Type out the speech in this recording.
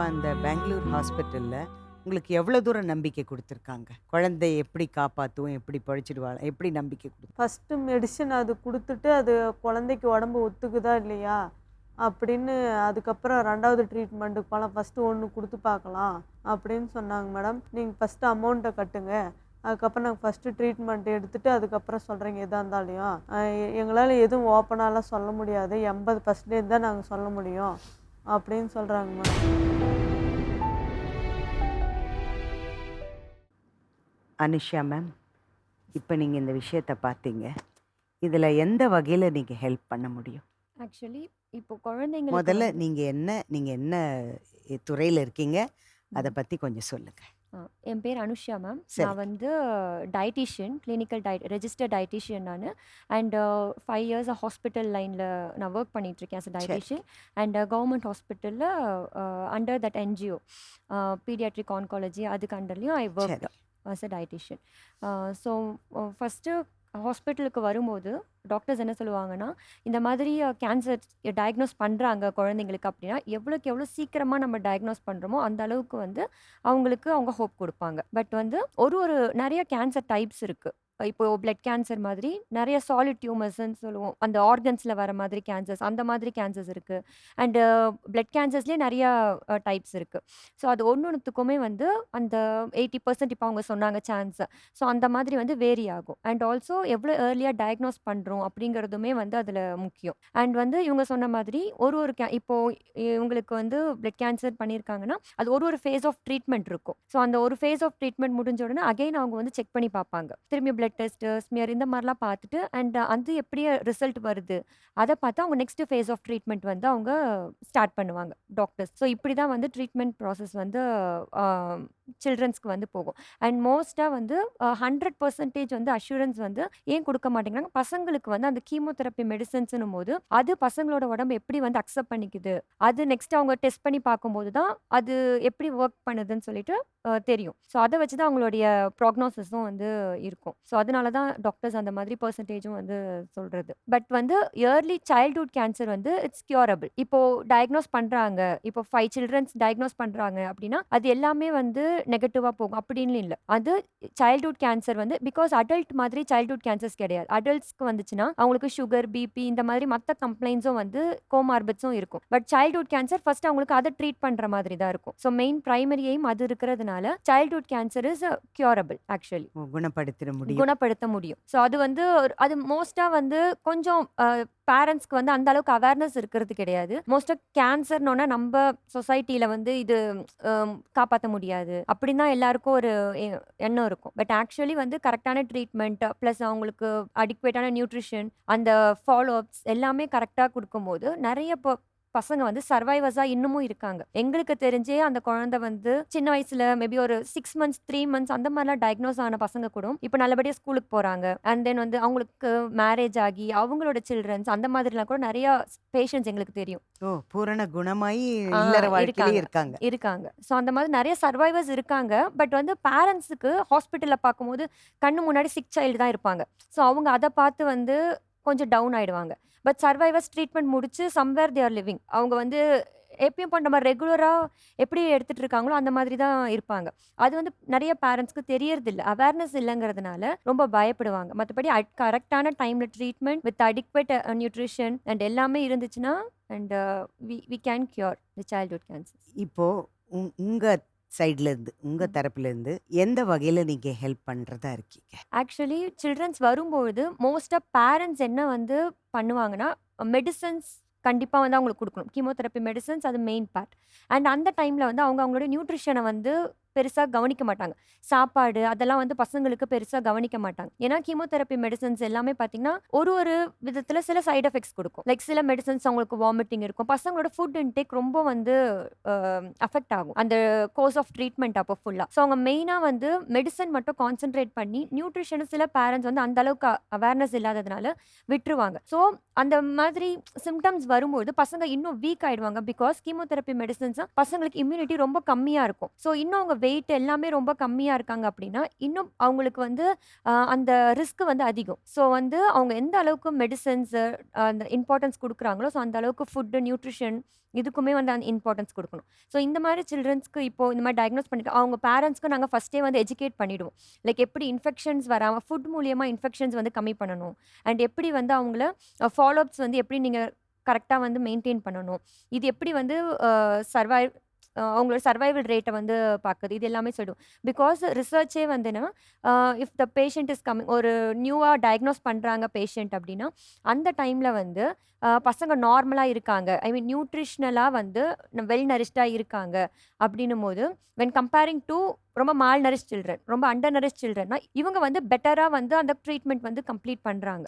இப்போ அந்த பெங்களூர் ஹாஸ்பிட்டலில் உங்களுக்கு எவ்வளோ தூரம் நம்பிக்கை கொடுத்துருக்காங்க குழந்தைய எப்படி காப்பாற்றுவோம் எப்படி பழிச்சிடுவாள் எப்படி நம்பிக்கை கொடு ஃபர்ஸ்ட்டு மெடிசன் அது கொடுத்துட்டு அது குழந்தைக்கு உடம்பு ஒத்துக்குதா இல்லையா? அப்படின்னு அதுக்கப்புறம் ரெண்டாவது ட்ரீட்மெண்ட்டுக்கு போகலாம் ஃபர்ஸ்ட்டு ஒன்று கொடுத்து பார்க்கலாம் அப்படின்னு சொன்னாங்க மேடம். நீங்கள் ஃபஸ்ட்டு அமௌண்ட்டை கட்டுங்க. அதுக்கப்புறம் நாங்கள் ஃபர்ஸ்ட்டு ட்ரீட்மெண்ட் எடுத்துகிட்டு அதுக்கப்புறம் சொல்கிறீங்க எதாக இருந்தாலையும் எங்களால் எதுவும் ஓப்பனாலாம் சொல்ல முடியாது. 80% தான் நாங்கள் சொல்ல முடியும். அப்படின்னு சொல்றாங்க மேடம். அனுஷா மேம், இப்ப நீங்க இந்த விஷயத்த பார்த்தீங்க. இதுல எந்த வகையில நீங்க ஹெல்ப் பண்ண முடியும்? ஆக்சுவலி இப்போ குழந்தைங்களுக்கு முதல்ல வந்து நீங்க என்ன நீங்க என்ன துறையில இருக்கீங்க? அத. பத்தி கொஞ்சம் சொல்லுங்க. என் பேர் அனுஷா மேம். நான் வந்து dietitian, clinical diet registered dietitian நானு. அண்ட் 5 இயர்ஸா ஹாஸ்பிட்டல் லைன்ல நான் வொர்க் பண்ணிட்டுருக்கேன் as a. Dietitian. And government ஹாஸ்பிட்டல்ல under that NGO paediatric oncology அதுக்கு அண்டர்லயும் ஐ சரி. As a dietitian. So first ஹாஸ்பிட்டலுக்கு வரும்போது டாக்டர்ஸ் என்ன சொல்லுவாங்கன்னா, இந்த மாதிரி கேன்சர் டயக்னோஸ் பண்ணுறாங்க குழந்தைங்களுக்கு அப்படின்னா, எவ்வளோக்கு எவ்வளோ சீக்கிரமாக நம்ம டயக்னோஸ் பண்ணுறோமோ அந்த அளவுக்கு வந்து அவங்களுக்கு அவங்க ஹோப் கொடுப்பாங்க. பட் வந்து ஒரு ஒரு நிறைய கேன்சர் டைப்ஸ் இருக்குது இப்போ பிளட் கேன்சர் மாதிரி நிறைய சாலிட் டியூமர்ஸ்ன்னு சொல்லுவோம். அந்த ஆர்கன்ஸில் வர மாதிரி கேன்சர்ஸ் அந்த மாதிரி கேன்சர்ஸ் இருக்குது அண்டு பிளட் கேன்சர்ஸ்லேயே நிறையா டைப்ஸ் இருக்குது ஸோ அது ஒன்று ஒன்றுத்துக்குமே வந்து அந்த 80% இப்போ அவங்க சொன்னாங்க சான்ஸு ஸோ அந்த மாதிரி வந்து வேரி ஆகும். அண்ட் ஆல்சோ எவ்வளோ ஏர்லியாக டயக்னோஸ் பண்ணுறோம் அப்படிங்கிறதுமே வந்து அதில் முக்கியம். அண்ட் வந்து இவங்க சொன்ன மாதிரி ஒரு ஒரு கே இப்போது இவங்களுக்கு வந்து பிளட் கேன்சர் பண்ணியிருக்காங்கன்னா, அது ஒரு ஒரு ஃபேஸ் ஆஃப் ட்ரீட்மெண்ட் இருக்கும். ஸோ அந்த ஒரு ஃபேஸ் ஆஃப் ட்ரீட்மெண்ட் முடிஞ்ச உடனே அகைன் அவங்க வந்து செக் பண்ணி பார்ப்பாங்க. திரும்பி பிளட் டெஸ்ட், ஸ்மியர் இந்த மாதிரிலாம் பார்த்துட்டு அண்ட் அது எப்படி ரிசல்ட் வருது, அதை பார்த்து அவங்க நெக்ஸ்ட் ஃபேஸ் ஆஃப் ட்ரீட்மெண்ட் வந்து அவங்க ஸ்டார்ட் பண்ணுவாங்க டாக்டர்ஸ். ஸோ இப்படி தான் வந்து ட்ரீட்மெண்ட் ப்ராசஸ் வந்து சில்ட்ரன்ஸ்க்கு வந்து போகும். அண்ட் மோஸ்ட்டாக வந்து ஹண்ட்ரட் பர்சன்டேஜ் வந்து அஷ்யூரன்ஸ் வந்து ஏன் கொடுக்க மாட்டேங்கிறாங்க, பசங்களுக்கு வந்து அந்த கீமோதெரப்பி மெடிசன்ஸ்னும் போது அது பசங்களோட உடம்பு எப்படி வந்து அக்செப்ட் பண்ணிக்குது, அது நெக்ஸ்ட் அவங்க டெஸ்ட் பண்ணி பார்க்கும்போது தான், அது எப்படி ஒர்க் பண்ணுதுன்னு சொல்லிட்டு தெரியும். ஸோ அதை வச்சு தான் அவங்களுடைய ப்ராக்னோசிஸும் வந்து இருக்கும். ஸோ அதனால தான் டாக்டர்ஸ் அந்த மாதிரி பர்சன்டேஜும் வந்து சொல்கிறது பட் வந்து இயர்லி சைல்ட்ஹுட் கேன்சர் வந்து இட்ஸ் கியூரபிள். இப்போது டயக்னோஸ் பண்ணுறாங்க இப்போ ஃபைவ் சில்ட்ரன்ஸ் டயக்னோஸ் பண்ணுறாங்க அப்படின்னா, அது எல்லாமே வந்து நெகட்டிவா போகும் அப்படின்னு இல்ல. அது சைல்ட்ஹுட் கேன்சர் வந்து பிகாஸ் அடல்ட் மாதிரி சைல்ட்ஹுட் கேன்சர்ஸ் கிடையாது. அடல்ட்ஸ்க்கு வந்துச்சுன்னா, அவங்களுக்கு சுகர், பிபி இந்த மாதிரி மத்த கம்ப்ளைண்ட்ஸும் வந்து கோமார்பிட்ஸும் இருக்கும். பட் சைல்ட்ஹுட் கேன்சர் ஃபர்ஸ்ட் அவங்களுக்கு அத ட்ரீட் பண்ற மாதிரி தான் இருக்கும். ஸோ மெயின் பிரைமரி எய்ம் அது இருக்கிறதுனால childhood cancer is curable actually. ஓ குணப்படுத்திட முடியும். குணப்படுத்த முடியும். ஸோ அது வந்து அது மோஸ்ட்டா வந்து கொஞ்சம் பேரண்ட்ஸ்க்கு வந்து அந்த அளவுக்கு அவேர்னஸ் இருக்கிறது கிடையாது. மோஸ்ட்டா கேன்சர்னோன நம்ம சொசைட்டியில் வந்து இது காப்பாற்ற முடியாது. அப்படின்னா எல்லாருக்கும் ஒரு எண்ணம் இருக்கும். பட் ஆக்சுவலி வந்து கரெக்டான ட்ரீட்மெண்ட் ப்ளஸ் அவங்களுக்கு அடிக்வேட்டான நியூட்ரிஷன், அந்த ஃபாலோ அப்ஸ் எல்லாமே கரெக்டாக கொடுக்கும்போது நிறைய இப்போ பசங்க வந்து சர்வைவர்ஸா இன்னமும் இருக்காங்க. எங்களுக்கு தெரிஞ்சே அந்த குழந்தை வந்து சின்ன வயசுல மேபி ஒரு 6 மந்த்ஸ், 3 மந்த்ஸ் அந்த மாரிலாம் டயக்னோஸ் ஆன பசங்க கூட, இப்ப நல்லபடியா ஸ்கூலுக்கு போறாங்க. அண்ட் தென் வந்து அவங்களுக்கு மேரேஜ் ஆகி, அவங்களோட சில்ட்ரன்ஸ் அந்த மாதிரிலாம் கூட நெறைய பேஷண்ட்ஸ் எங்களுக்கு தெரியும். ஓ பூரண குணமாயி. இருக்காங்க. இருக்காங்க. ஸோ அந்த மாதிரி நெறைய சர்வைவர்ஸ் இருக்காங்க. பட் வந்து பேரண்ட்ஸுக்கு ஹாஸ்பிட்டல்ல பார்க்கும்போது, கண்ணு முன்னாடி சிக் சைல்டு தான் இருப்பாங்க. ஸோ அவங்க அத பார்த்து வந்து கொஞ்சம் டவுன் ஆயிடுவாங்க. பட் சர்வைவர்ஸ் ட்ரீட்மெண்ட் முடிச்சு சம்வேர் தே ஆர் லிவிங். அவங்க வந்து எப்பயும் போல நம்ம ரெகுலரா எப்படி எடுத்துட்டு இருக்காங்களோ, அந்த மாதிரி தான் இருப்பாங்க. அது வந்து நெறைய பேரண்ட்ஸ்க்கு தெரியறதில்ல. அவேர்னஸ் இல்லங்கிறதுனால ரொம்ப பயப்படுவாங்க. மத்தபடி அட் கரெக்ட்டான டைம்ல treatment with adequate nutrition and எல்லாமே இருந்துச்சுன்னா, and we we can cure the childhood cancers. இப்போ உங் உங்க சைட்ல இருந்து, உங்க ம். தரப்புல இருந்து எந்த வகையில நீங்க ஹெல்ப் பண்றதா இருக்கீங்க? ஆக்சுவலி சில்ட்ரன்ஸ் வரும்பொழுது மோஸ்ட்டா பேரண்ட்ஸ் என்ன வந்து பண்ணுவாங்கன்னா, மெடிசன்ஸ் கண்டிப்பாக வந்து அவங்களுக்கு கொடுக்கணும் கீமோதெரப்பி மெடிசன்ஸ் அது மெயின் பார்ட். அண்ட் அந்த டைமில் வந்து அவங்க அவங்களோட நியூட்ரிஷனை வந்து பெருசாக கவனிக்க மாட்டாங்க. சாப்பாடு அதெல்லாம் வந்து பசங்களுக்கு பெருசாக கவனிக்க மாட்டாங்க. ஏன்னா கீமோதெரப்பி மெடிசன்ஸ் எல்லாமே பார்த்தீங்கன்னா, ஒரு ஒரு விதத்தில் சில சைட் எஃபெக்ட்ஸ் கொடுக்கும் லைக் சில மெடிசன்ஸ் அவங்களுக்கு வாமிட்டிங் இருக்கும். பசங்களோட ஃபுட் இன்டேக் ரொம்ப வந்து அஃபெக்ட் ஆகும். அந்த கோர்ஸ் ஆஃப் ட்ரீட்மெண்ட் அப்போ ஃபுல்லாக ஸோ அவங்க மெயினாக வந்து மெடிசன் மட்டும் கான்சென்ட்ரேட் பண்ணி, நியூட்ரிஷன் சில பேரண்ட்ஸ் வந்து அந்த அளவுக்கு அவேர்னஸ் இல்லாததுனால விட்டுருவாங்க. ஸோ அந்த மாதிரி சிம்டம்ஸ் வரும்போது பசங்க இன்னும் வீக் ஆயிடுவாங்க. பிகாஸ் கீமோதெரப்பி மெடிசன்ஸ் பசங்களுக்கு இம்யூனிட்டி ரொம்ப கம்மியாக இருக்கும். ஸோ இன்னும் அவங்க வெயிட் எல்லாமே ரொம்ப கம்மியாக இருக்காங்க அப்படின்னா இன்னும் அவங்களுக்கு வந்து அந்த ரிஸ்க் வந்து அதிகம். ஸோ வந்து அவங்க எந்த அளவுக்கு மெடிசன்ஸு அந்த இம்பார்ட்டன்ஸ் கொடுக்குறாங்களோ ஸோ அந்த அளவுக்கு ஃபுட்டு நியூட்ரிஷன் இதுக்குமே வந்து அந்த இம்பார்ட்டன்ஸ் கொடுக்கணும். ஸோ இந்த மாதிரி சில்ட்ரன்ஸ்க்கு இப்போ இந்த மாதிரி டயக்னோஸ் பண்ணிட்டு அவங்க பேரண்ட்ஸ்க்கு நாங்கள் ஃபஸ்ட்டே வந்து எஜுகேட் பண்ணிவிடுவோம் லைக் எப்படி இன்ஃபெக்ஷன்ஸ் வராமல் ஃபுட் மூலியமாக இன்ஃபெக்ஷன்ஸ் வந்து கம்மி பண்ணணும். அண்ட் எப்படி வந்து அவங்கள ஃபாலோஅப்ஸ் வந்து எப்படி நீங்கள் கரெக்டாக வந்து மெயின்டைன் பண்ணணும். இது எப்படி வந்து சர்வைவ் அவங்களோட சர்வைவல் ரேட்டை வந்து பார்க்குது இது எல்லாமே சொல்லும். பிகாஸ் ரிசர்ச்சே வந்துன்னா if the patient is coming ஒரு நியூவாக டயக்னோஸ் பண்ணுறாங்க பேஷண்ட் அப்படின்னா அந்த டைமில் வந்து பசங்க நார்மலாக இருக்காங்க. ஐ மீன் நியூட்ரிஷ்னலாக வந்து வெல் நரிஷ்டாக இருக்காங்க. அப்படின்னும் போது வென் கம்பேரிங் டு ரொம்ப மால் நரிஷ் சில்ட்ரன் ரொம்ப அண்டர் நரிஷ் சில்ட்ரன்னா இவங்க வந்து பெட்டராக வந்து அந்த ட்ரீட்மெண்ட் வந்து கம்ப்ளீட் பண்ணுறாங்க